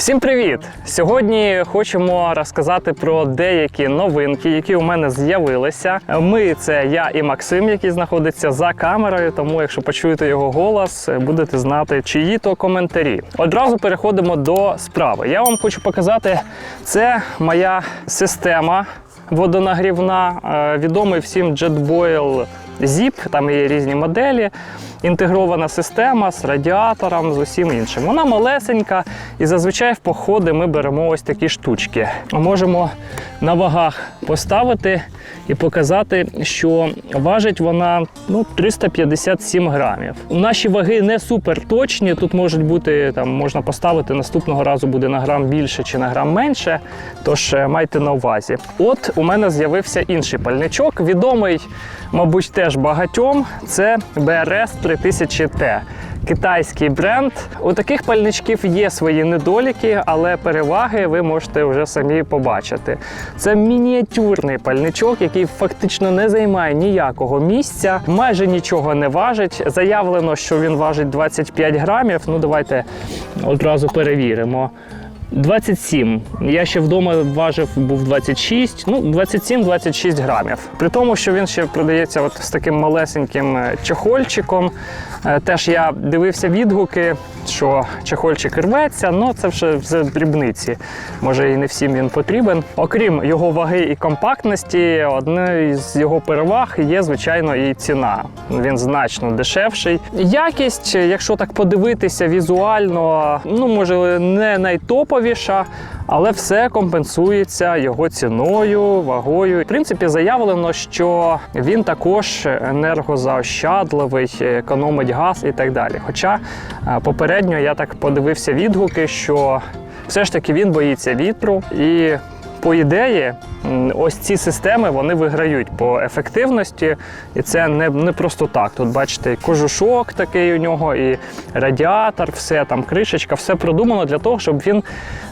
Всім привіт! Сьогодні хочемо розказати про деякі новинки, які у мене з'явилися. Ми це я і Максим, який знаходиться за камерою. Тому, якщо почуєте його голос, будете знати, чиї то коментарі. Одразу переходимо до справи. Я вам хочу показати, це моя система водонагрівна, е, відомий всім JetBoil Zip, там є різні моделі. Інтегрована система з радіатором, з усім іншим. Вона малесенька, і зазвичай в походи ми беремо ось такі штучки. Можемо на вагах поставити і показати, що важить вона ну, 357 грамів. Наші ваги не супер точні. Тут можуть бути там, можна поставити наступного разу буде на грам більше чи на грам менше. Тож е, майте на увазі. От у мене з'явився інший пальничок, відомий, мабуть, теж багатьом. Це BRS 3000T. Китайський бренд. У таких пальничків є свої недоліки, але переваги ви можете вже самі побачити. Це мініатюрний пальничок, який фактично не займає ніякого місця, майже нічого не важить. Заявлено, що він важить 25 грамів. Ну, давайте одразу перевіримо. 27. Я ще вдома важив, був 26, ну 27-26 грамів. При тому, що він ще продається от з таким малесеньким е, чехольчиком. Е, Теж я дивився відгуки, що чехольчик рветься, але це вже вже дрібниці. Може і не всім він потрібен. Окрім його ваги і компактності, одною з його переваг є, звичайно, і ціна. Він значно дешевший. Якість, якщо так подивитися візуально, ну може не найтоповіша, але все компенсується його ціною, вагою. В принципі, заявлено, що він також енергозаощадливий, економить газ і так далі. Хоча е, попередньо я так подивився відгуки, що все ж таки він боїться вітру і. По ідеї, ось ці системи вони виграють по ефективності, і це не, не просто так. Тут бачите, кожушок такий у нього, і радіатор, все там, кришечка, все продумано для того, щоб він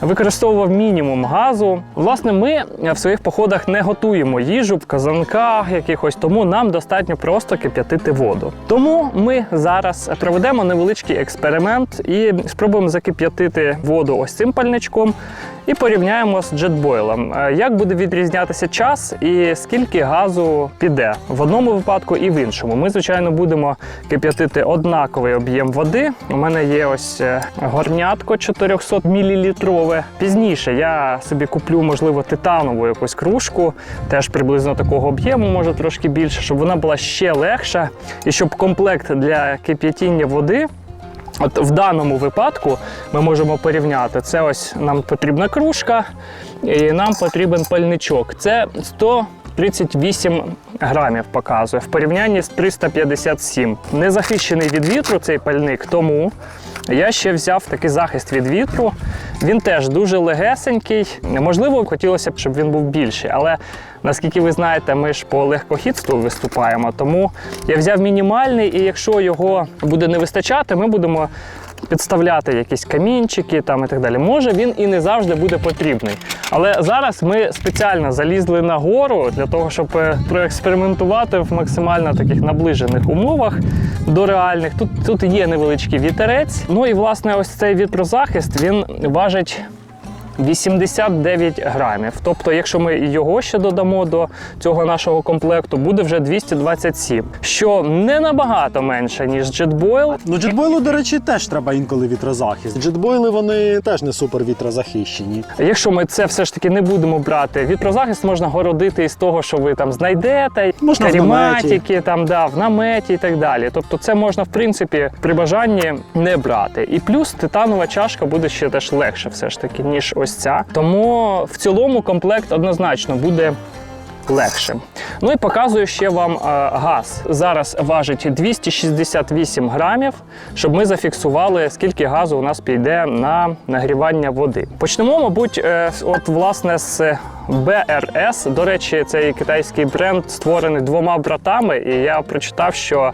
використовував мінімум газу. Власне, ми в своїх походах не готуємо їжу в казанках якихось, тому нам достатньо просто кип'ятити воду. Тому ми зараз проведемо невеличкий експеримент і спробуємо закип'ятити воду ось цим пальничком і порівняємо з джетбойлом. Е, Як буде відрізнятися час і скільки газу піде в одному випадку і в іншому. Ми, звичайно, будемо кип'ятити однаковий об'єм води. У мене є ось е, горнятко 400 мл. Пізніше я собі куплю, можливо, титанову якусь кружку, теж приблизно такого об'єму, може трошки більше, щоб вона була ще легша, і щоб комплект для кип'ятіння води. От в даному випадку ми можемо порівняти. Це ось нам потрібна кружка, і нам потрібен пальничок. Це 138 грамів показує в порівнянні з 357. Не захищений від вітру цей пальник, тому я ще взяв такий захист від вітру. Він теж дуже легесенький. Можливо, хотілося б, щоб він був більший, але наскільки ви знаєте, ми ж по легкохідству виступаємо. Тому я взяв мінімальний, і якщо його буде не вистачати, ми будемо підставляти якісь камінчики там і так далі. Може він і не завжди буде потрібний. Але зараз ми спеціально залізли на гору для того, щоб е, проекспериментувати в максимально таких наближених умовах до реальних. Тут, тут є невеличкий вітерець. Ну і власне ось цей вітрозахист він важить 89 грамів. Тобто, якщо ми його ще додамо до цього нашого комплекту, буде вже 227, що не набагато менше, ніж JetBoil. Ну, джетбойлу, до речі, теж треба інколи вітрозахист. Джетбойли вони теж не супер вітрозахищені. Якщо ми це все ж таки не будемо брати, вітрозахист можна городити із того, що ви там знайдете, Можна в каріматики, там да, в наметі і так далі. Тобто, це можна в принципі при бажанні не брати. І плюс титанова чашка буде ще теж легше, все ж таки, ніж ось ця. Тому в цілому комплект однозначно буде. Легшим. Ну і показую ще вам е, газ. Зараз важить 268 грамів, щоб ми зафіксували, скільки газу у нас піде на нагрівання води. Почнемо, мабуть, е, от власне з BRS. До речі, цей китайський бренд створений двома братами, і я прочитав, що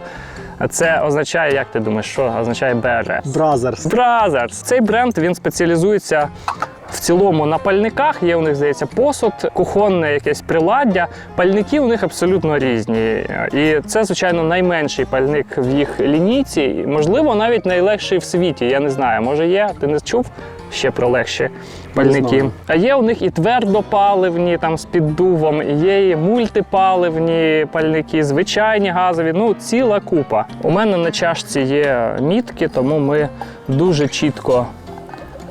це означає, як ти думаєш, що означає BRS? Бразерс. Brothers. Цей бренд він спеціалізується в цілому на пальниках. Є у них, здається, посуд, кухонне якесь приладдя. Пальники у них абсолютно різні. І це, звичайно, найменший пальник в їх лінійці. Можливо, навіть найлегший в світі. Я не знаю, може є. Ти не чув? ще про легші пальники. А є у них і твердопаливні там з піддувом, є і мультипаливні пальники, звичайні газові. Ну, ціла купа. У мене на чашці є мітки, тому ми дуже чітко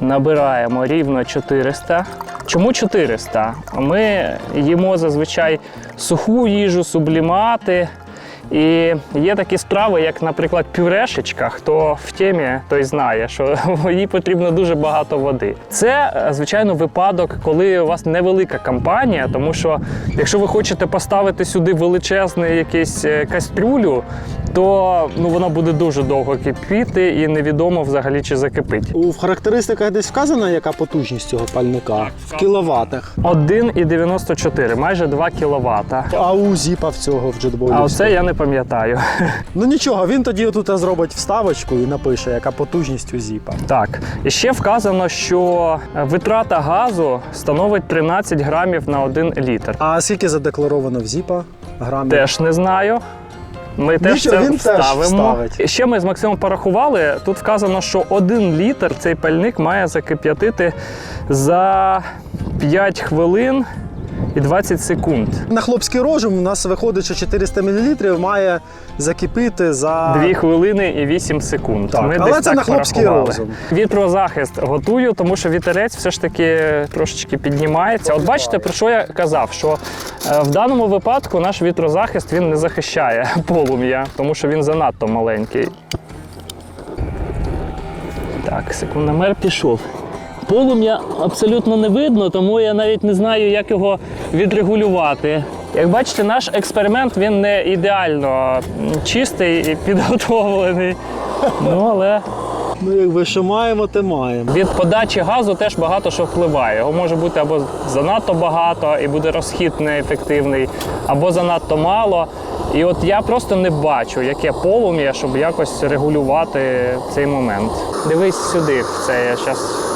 набираємо рівно 400. Чому 400? Ми їмо зазвичай суху їжу, сублімати. І є такі страви, як, наприклад, пюрешечка. Хто в темі, той знає, що їй потрібно дуже багато води. Це, звичайно, випадок, коли у вас невелика кампанія, тому що якщо ви хочете поставити сюди величезну якусь е, кастрюлю, то ну, вона буде дуже довго кипіти і невідомо взагалі чи закипить. У характеристиках десь вказано, яка потужність цього пальника в кіловатах. 1,94, майже 2 кВт. А у зіпа в цього в джетболі. А оце я не пам'ятаю. Ну нічого, він тоді тут зробить вставочку і напише, яка потужність у зіпа. Так, і ще вказано, що витрата газу становить 13 грамів на 1 літр. А скільки задекларовано в зіпа грамів? Теж не знаю. Ми теж це він вставимо. Теж ще ми з Максимом порахували. Тут вказано, що один літр цей пальник має закип'ятити за 5 хвилин і 20 секунд. На хлопський розум у нас виходить, що 400 мл має закипіти за 2 хвилини і 8 секунд. Так, Ми але десь це так на хлопський порахували. розум. Вітрозахист готую, тому що вітерець все ж таки трошечки піднімається. От бачите, про що я казав? Що е, в даному випадку наш вітрозахист він не захищає полум'я, тому що він занадто маленький. Так, секундомер пішов. Полум'я абсолютно не видно, тому я навіть не знаю, як його відрегулювати. Як бачите, наш експеримент він не ідеально чистий і підготовлений. Ну, але Ну, якби що маємо, те маємо. від подачі газу теж багато що впливає. Його може бути або занадто багато і буде розхід неефективний, або занадто мало. І от я просто не бачу, яке полум'я, щоб якось регулювати цей момент. Дивись сюди, це я зараз.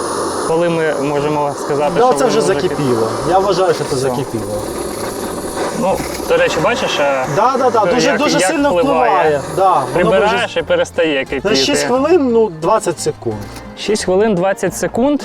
Коли ми можемо сказати, Да, що це вже закипіло. Я вважаю, що це закипіло. Ну, до речі, бачиш, Да, да, да, дуже, як- дуже як сильно впливає? впливає. Да, Прибираєш прибираєш і перестає кипіти. За 6 хвилин, ну 20 секунд. 6 хвилин 20 секунд.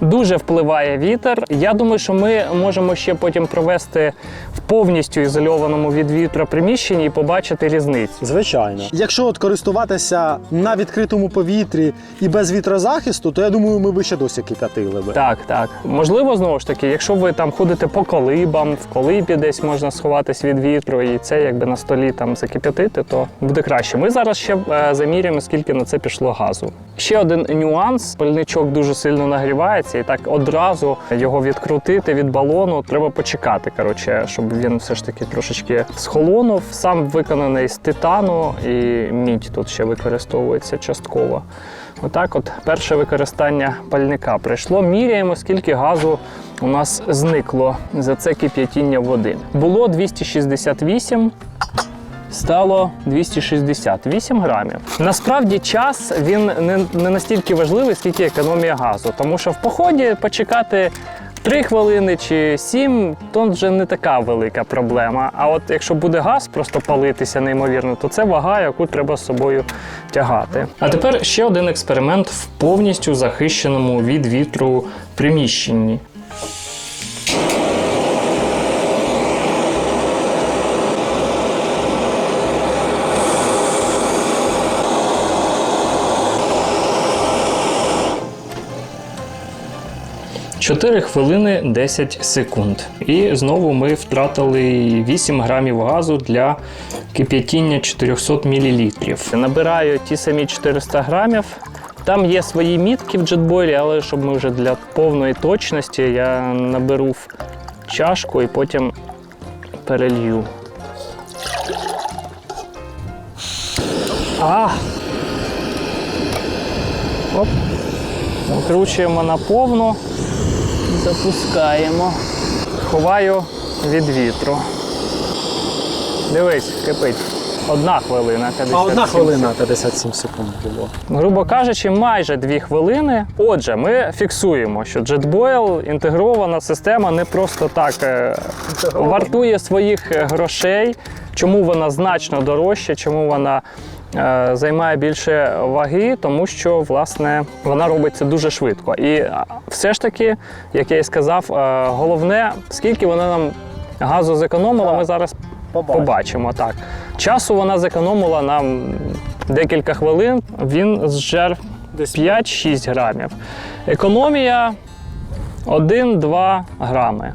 Дуже впливає вітер. Я думаю, що ми можемо ще потім провести в повністю ізольованому від вітра приміщенні і побачити різницю. Звичайно. Якщо от користуватися на відкритому повітрі і без вітрозахисту, то я думаю, ми би ще досі кип'ятили би. Так, так. Можливо, знову ж таки, якщо ви там ходите по колибам, в колибі десь можна сховатись від вітру, і це якби на столі там закип'ятити, то буде краще. Ми зараз ще е, заміряємо, скільки на це пішло газу. Ще один нюанс: пальничок дуже сильно нагрівається, і так одразу його відкрутити від балону треба почекати. Коротше, щоб він все ж таки трошечки схолонув. Сам виконаний з титану, і мідь тут ще використовується частково. Отак, от перше використання пальника прийшло. Міряємо, скільки газу у нас зникло за це кип'ятіння води. Було 268. Стало 268 грамів. Насправді час він не, не настільки важливий, скільки економія газу. Тому що в поході почекати 3 хвилини чи 7, то вже не така велика проблема. А от якщо буде газ просто палитися неймовірно, то це вага, яку треба з собою тягати. А тепер ще один експеримент в повністю захищеному від вітру приміщенні. Чотири хвилини 10 секунд. І знову ми втратили 8 грамів газу для кип'ятіння 400 мл. Набираю ті самі 400 грамів. Там є свої мітки в джетбойлі, але щоб ми вже для повної точності я наберу в чашку і потім перелью. А! Оп. Викручуємо на повну. Запускаємо. Ховаю від вітру. Дивись, кипить. Одна хвилина. 57 А одна хвилина 57 секунд було. Грубо кажучи, майже дві хвилини. Отже, ми фіксуємо, що JetBoil інтегрована система не просто так е, вартує своїх е, грошей. Чому вона значно дорожча, чому вона займає більше ваги, тому що власне вона робиться дуже швидко. І все ж таки, як я і сказав, е, головне, скільки вона нам газу зекономила, ми зараз побачимо. Так. Часу вона зекономила нам декілька хвилин, він зжер Десь 5-6 грамів. Економія 1-2 грами.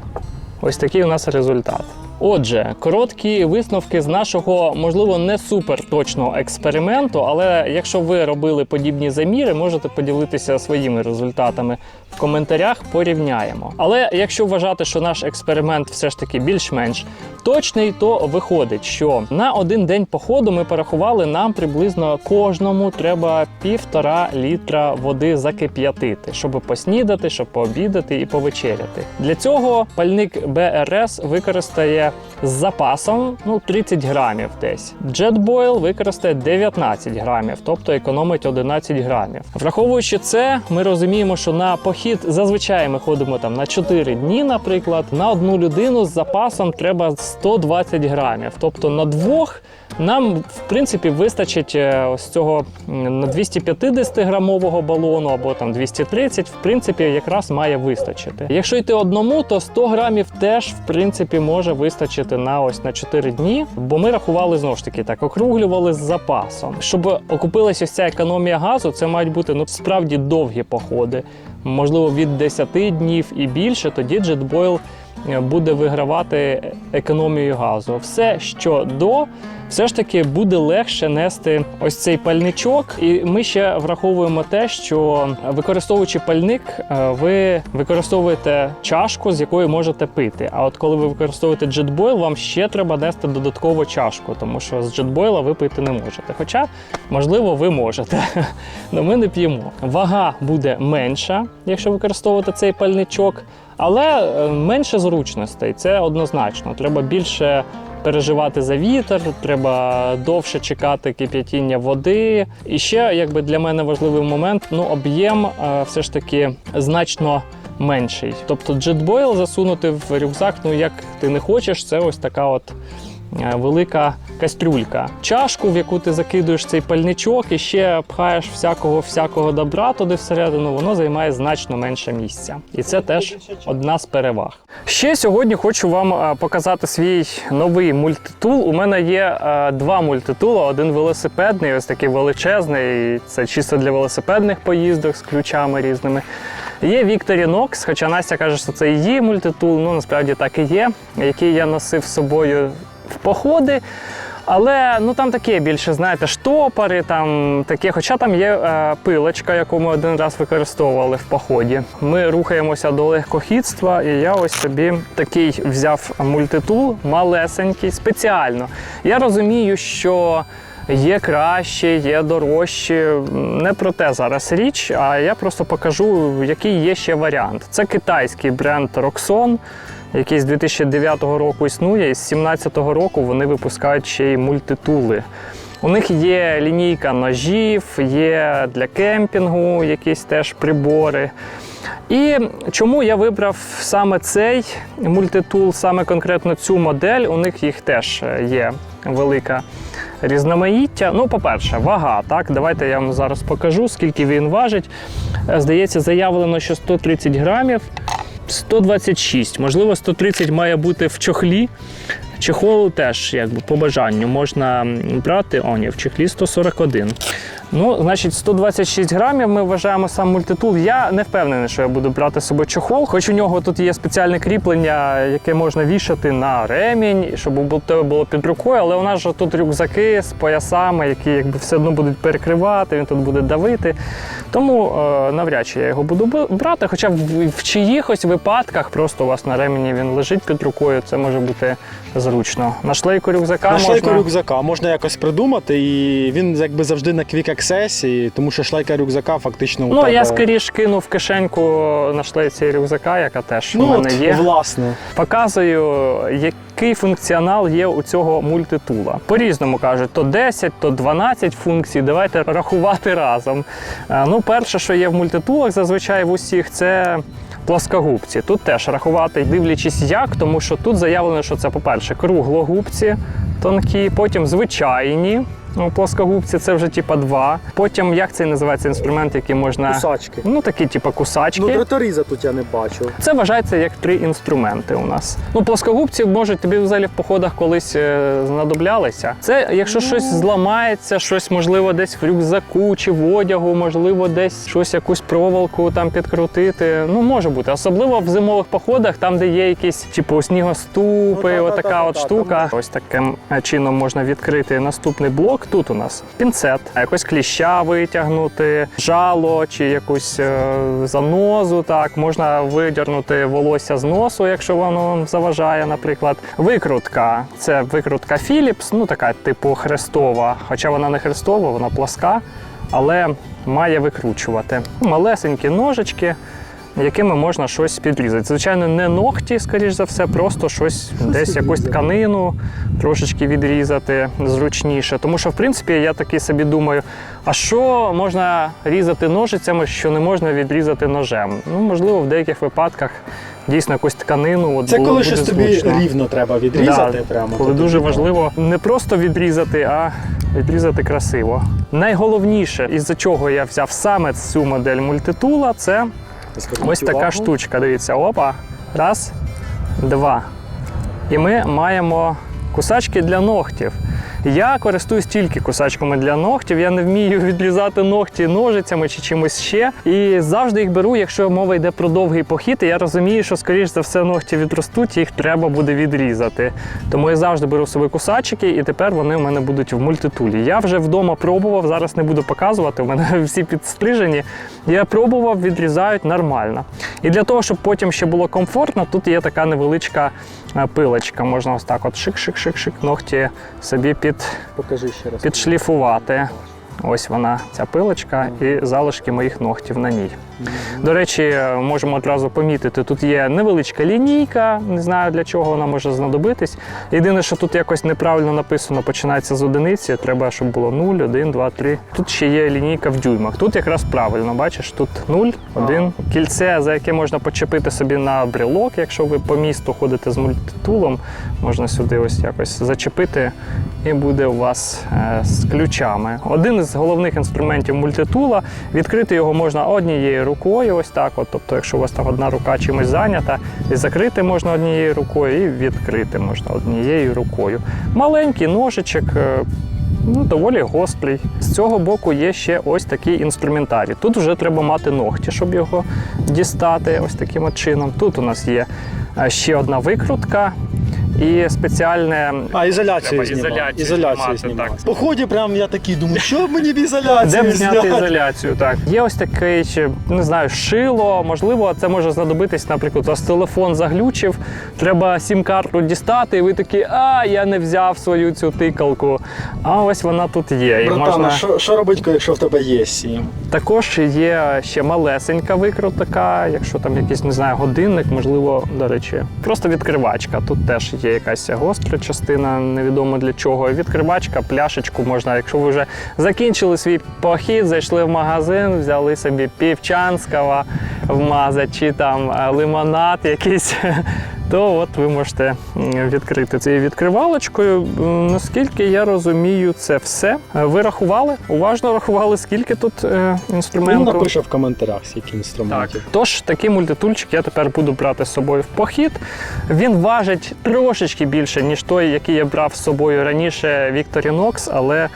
Ось такий у нас результат. Отже, короткі висновки з нашого, можливо, не супер точного експерименту, але якщо ви робили подібні заміри, можете поділитися своїми результатами в коментарях, порівняємо. Але якщо вважати, що наш експеримент все ж таки більш-менш точний, то виходить, що на один день походу ми порахували, нам приблизно кожному треба півтора літра води закип'ятити, щоб поснідати, щоб пообідати і повечеряти. Для цього пальник БРС використає з запасом ну, 30 грамів десь. JetBoil використає 19 грамів, тобто економить 11 грамів. Враховуючи це, ми розуміємо, що на похід зазвичай ми ходимо там на 4 дні, наприклад. На одну людину з запасом треба 120 грамів. Тобто на двох нам, в принципі, вистачить е, ось цього на 250 грамового балону або там 230, в принципі, якраз має вистачити. Якщо йти одному, то 100 грамів теж в принципі може вистачити на ось на 4 дні, бо ми рахували знову ж таки так, округлювали з запасом. Щоб окупилася ось ця економія газу, це мають бути ну справді довгі походи, можливо, від 10 днів і більше. Тоді е, буде вигравати економію газу. Все, що до, все ж таки буде легше нести ось цей пальничок. І ми ще враховуємо те, що використовуючи пальник, е, ви використовуєте чашку, з якої можете пити. А от коли ви використовуєте JetBoil, вам ще треба нести додатково чашку, тому що з JetBoil ви пити не можете. Хоча, можливо, ви можете. але ми не п'ємо. Вага буде менша, якщо використовувати цей пальничок. Але е, менше зручностей, це однозначно. Треба більше переживати за вітер, треба довше чекати кип'ятіння води. І ще, якби для мене важливий момент, ну об'єм е, все ж таки значно менший. Тобто джетбойл засунути в рюкзак, ну як ти не хочеш, це ось така от. Е, Велика кастрюлька, чашку, в яку ти закидуєш цей пальничок і ще пхаєш всякого всякого добра туди всередину, воно займає значно менше місця. І це теж одна з переваг. Ще сьогодні хочу вам е, показати свій новий мультитул. У мене є е, два мультитула: один велосипедний, ось такий величезний. Це чисто для велосипедних поїздок з ключами різними. Є Victorinox, хоча Настя каже, що це її мультитул, ну насправді так і є, який я носив з собою в походи. Але ну там таке більше, знаєте, штопори, там таке, хоча там є е, пилочка, яку ми один раз використовували в поході. Ми рухаємося до легкохідства, і я ось собі такий взяв мультитул малесенький, спеціально. Я розумію, що Є краще, є дорожче. Не про те зараз річ, а я просто покажу, який є ще варіант. Це китайський бренд Roxon, який з 2009 року існує, і з 2017 року вони випускають ще й мультитули. У них є лінійка ножів, є для кемпінгу якісь теж прибори. І чому я вибрав саме цей мультитул, саме конкретно цю модель? У них їх теж є велика різноманіття. Ну, по-перше, вага. Так, давайте я вам зараз покажу, скільки він важить. Здається, заявлено, що 130 грамів. 126, можливо, 130 має бути в чохлі. Чехол теж, якби по бажанню, можна брати. О, в чехлі 141. Ну, значить, 126 грамів ми вважаємо сам мультитул. Я не впевнений, що я буду брати з собою чохол, хоч у нього тут є спеціальне кріплення, яке можна вішати на ремінь, щоб у тебе було під рукою, але у нас же тут рюкзаки з поясами, які якби все одно будуть перекривати, він тут буде давити. Тому е, навряд чи я його буду брати. Хоча в, в чиїхось випадках просто у вас на ремені він лежить під рукою, це може бути зручно. На шлейку рюкзака На шлейку можна... рюкзака можна якось придумати, і він якби завжди на Quick Access, і- тому що шлейка рюкзака фактично. у Ну, тебе... я скоріш кину в кишеньку на шлейці рюкзака, яка теж ну, у мене от, є. власне. Показую, який функціонал є у цього мультитула. По-різному кажуть, то 10, то 12 функцій. Давайте рахувати разом. Е, Ну, перше, що є в мультитулах, зазвичай в усіх, це плоскогубці. Тут теж рахувати, дивлячись як, тому що тут заявлено, що це, по-перше, круглогубці тонкі, потім звичайні Ну, плоскогубці це вже типа два. Потім як цей називається інструмент, який можна. Кусачки. Ну, такі, типа кусачки. Ну, дроторіза тут я не бачу. Це вважається як три інструменти у нас. Ну, плоскогубці можуть тобі взагалі в походах колись е, знадоблялися. Це якщо щось зламається, щось можливо десь в рюкзаку чи в одягу, можливо, десь щось якусь проволоку там підкрутити. Ну може бути, особливо в зимових походах, там де є якісь типу снігоступи, Ну, отака от та-та-та-та, штука. Ось таким е, чином можна відкрити наступний блок. Тут у нас пінцет, якось кліща витягнути, жало чи якусь е, занозу. Так можна видернути волосся з носу, якщо воно заважає, наприклад. Викрутка це викрутка Philips, ну така типу хрестова, хоча вона не хрестова, вона пласка, але має викручувати. Малесенькі ножички. Якими можна щось підрізати. Звичайно, не ногті, скоріш за все, просто щось, десь якусь тканину трошечки відрізати зручніше. Тому що, в принципі, я такий собі думаю, а що можна різати ножицями, що не можна відрізати ножем? Ну, можливо, в деяких випадках дійсно якусь тканину. От Це було- коли щось тобі рівно треба відрізати Да, прямо. Коли дуже важливо не просто відрізати, а відрізати красиво. Найголовніше, із-за чого я взяв саме цю модель мультитула, це ось така штучка. Дивіться, опа. Раз, два. І ми маємо кусачки для ногтів. Я користуюсь тільки кусачками для ногтів. Я не вмію відрізати ногті ножицями чи чимось ще. І завжди їх беру, якщо мова йде про довгий похід. І я розумію, що скоріш за все ногті відростуть, їх треба буде відрізати. Тому я завжди беру собі кусачики, і тепер вони в мене будуть в мультитулі. Я вже вдома пробував, зараз не буду показувати. У мене всі підстрижені. Я пробував, відрізають нормально. І для того, щоб потім ще було комфортно, тут є така невеличка пилочка. Можна ось так от шик-шик-шик-шик ногті собі під, Покажи ще раз. підшліфувати. Ось вона, ця пилочка, і залишки моїх ногтів на ній. До речі, можемо одразу помітити, тут є невеличка лінійка, не знаю для чого вона може знадобитись. Єдине, що тут якось неправильно написано, починається з одиниці, треба, щоб було 0, 1, 2, 3. Тут ще є лінійка в дюймах. Тут якраз правильно, бачиш, тут 0, 1. Кільце, за яке можна почепити собі на брелок, якщо ви по місту ходите з мультитулом, можна сюди ось якось зачепити, і буде у вас е, з ключами. Один із головних інструментів мультитула. Відкрити його можна однією рукою, ось так. От, тобто, якщо у вас там одна рука чимось зайнята, і закрити можна однією рукою, і відкрити можна однією рукою. Маленький ножичок. е, Ну, доволі гострий. З цього боку є ще ось такий інструментарій. Тут вже треба мати ногті, щоб його дістати ось таким чином. Тут у нас є е, ще одна викрутка і спеціальне А, ізоляцію Треба знімати. ізоляцію Ізоляцію знімати, так. По ході прям я такий думаю, що б мені в ізоляцію Де б зняти зняти? ізоляцію? Так є ось такий, ще, не знаю, шило. Можливо, це може знадобитись, наприклад, у вас телефон заглючив. Треба сім-карту дістати, і ви такі, а я не взяв свою цю тикалку. А ось вона тут є. І Братан, можна... а що, що робить, якщо в тебе є сім? Також є ще малесенька викрутка, якщо там якийсь не знаю, годинник, можливо, до речі, просто відкривачка. Тут теж є якась гостра частина, невідомо для чого. Відкривачка, пляшечку можна, якщо ви вже закінчили свій похід, зайшли в магазин, взяли собі півчанського вмаза чи там е, лимонад якийсь. То от ви можете відкрити цією відкривалочкою. Наскільки я розумію, це все. Е, Ви рахували? Уважно рахували, скільки тут е, Він інструментів? напише в коментарях, скільки Так. інструментів. Тож такий мультитульчик я тепер буду брати з собою в похід. Він важить трошечки більше, ніж той, який я брав з собою раніше Victorinox, але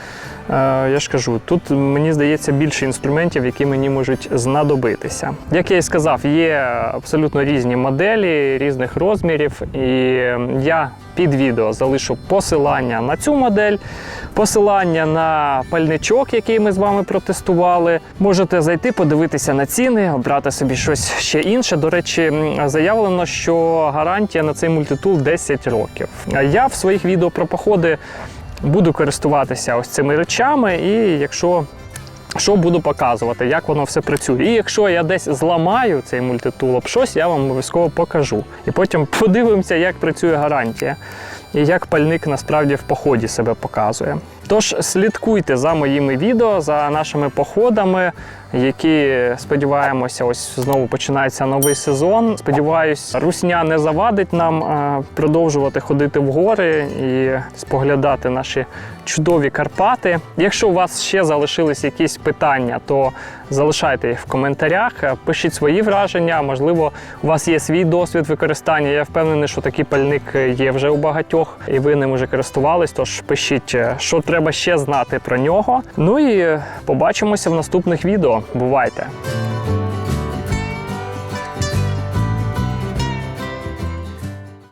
я ж кажу, тут мені здається більше інструментів, які мені можуть знадобитися. Як я і сказав, є абсолютно різні моделі різних розмірів, і я під відео залишу посилання на цю модель, посилання на пальничок, який ми з вами протестували. Можете зайти, подивитися на ціни, обрати собі щось ще інше. До речі, заявлено, що гарантія на цей мультитул 10 років. Я в своїх відео про походи буду користуватися ось цими речами, і якщо що буду показувати, як воно все працює. І якщо я десь зламаю цей мультитул об щось, я вам обов'язково покажу. І потім подивимося, як працює гарантія і як пальник насправді в поході себе показує. Тож слідкуйте за моїми відео, за нашими походами, які сподіваємося, ось знову починається новий сезон. Сподіваюсь, русня не завадить нам е, продовжувати ходити в гори і споглядати наші чудові Карпати. Якщо у вас ще залишились якісь питання, то залишайте їх в коментарях, е, пишіть свої враження. Можливо, у вас є свій досвід використання. Я впевнений, що такий пальник є вже у багатьох, і ви ним вже користувались. Тож пишіть, е, що треба ще знати про нього. Ну і побачимося в наступних відео. Бувайте!